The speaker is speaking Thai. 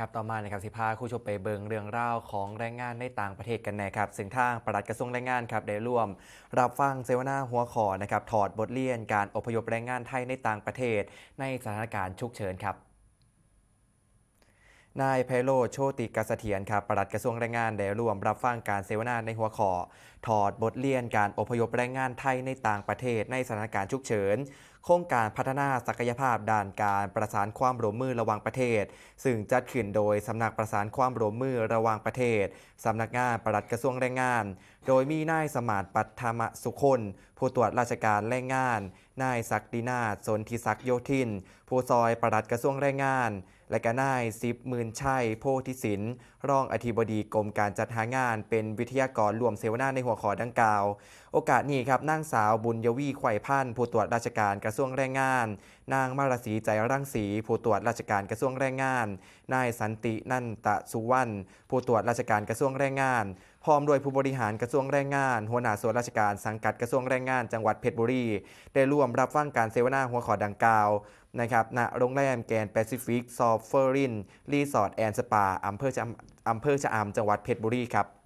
ครับต่อมานะครับสิพาคู่ชมไปเบิงเรื่องราวของแรงงานในต่างประเทศกันนะครับซึ่งทางปลัดกระทรวงแรงงานครับได้ร่วม รับฟังเสวนาหัวข้อนะครับถอดบทเรียนการอพยพแรงงานไทยในต่างประเทศ ในสถานการณ์ฉุกเฉินครับนายไพโรโชติกเสเถียรครับปลัดกระทรวงแรงงานได้ร่วมรับฟังการเสวนาในหัวข้อถอดบทเรียนการอพยพแรงงานไทยในต่างประเทศในสถานการณ์ฉุกเฉินโครงการพัฒนาศักยภาพด้านการประสานความร่วมมือระหว่างประเทศ ซึ่งจัดขึ้นโดยสำนักประสานความร่วมมือระหว่างประเทศสำนักงานปลัดกระทรวงแรงงาน โดยมีนายสมานปัทมสุคนผู้ตรวจราชการแรงงาน นายศักดินาถสนธิศักโยธิน ผู้ซอยปลัดกระทรวงแรงงาน และก็นายซิบมื่นชัยโพธิสินรองอธิบดีกรมการจัดหางานเป็นวิทยากรรวมเสวนาในหัวข้อดังกล่าว โอกาสนี้ครับนางสาวบุญยวีไขว่พันธ์ผู้ตรวจราชการกระระทรวงแรงงาน นางมาราศีใจรังสีผู้ตรวจราชการกระทรวงแรงงาน นายสันตินันตะสุวรรณผู้ตรวจราชการกระทรวงแรงงาน พร้อมโดวยผู้บริหารกระทรวงแรงงาน หัวหน้าส่วนราชการสังกัดกระทรวงแรงงาน จังหวัดเพชรบุรี ได้ร่วมรับฟังการเสวนาหัวข้อดังกล่าวนะครับณโรงแรมแกนแปซิฟิกซอฟเฟอรินรีสอร์ทแอนด์สปาอำเภอชะอำเภอชะอำจังหวัดเพชรบุรีครับ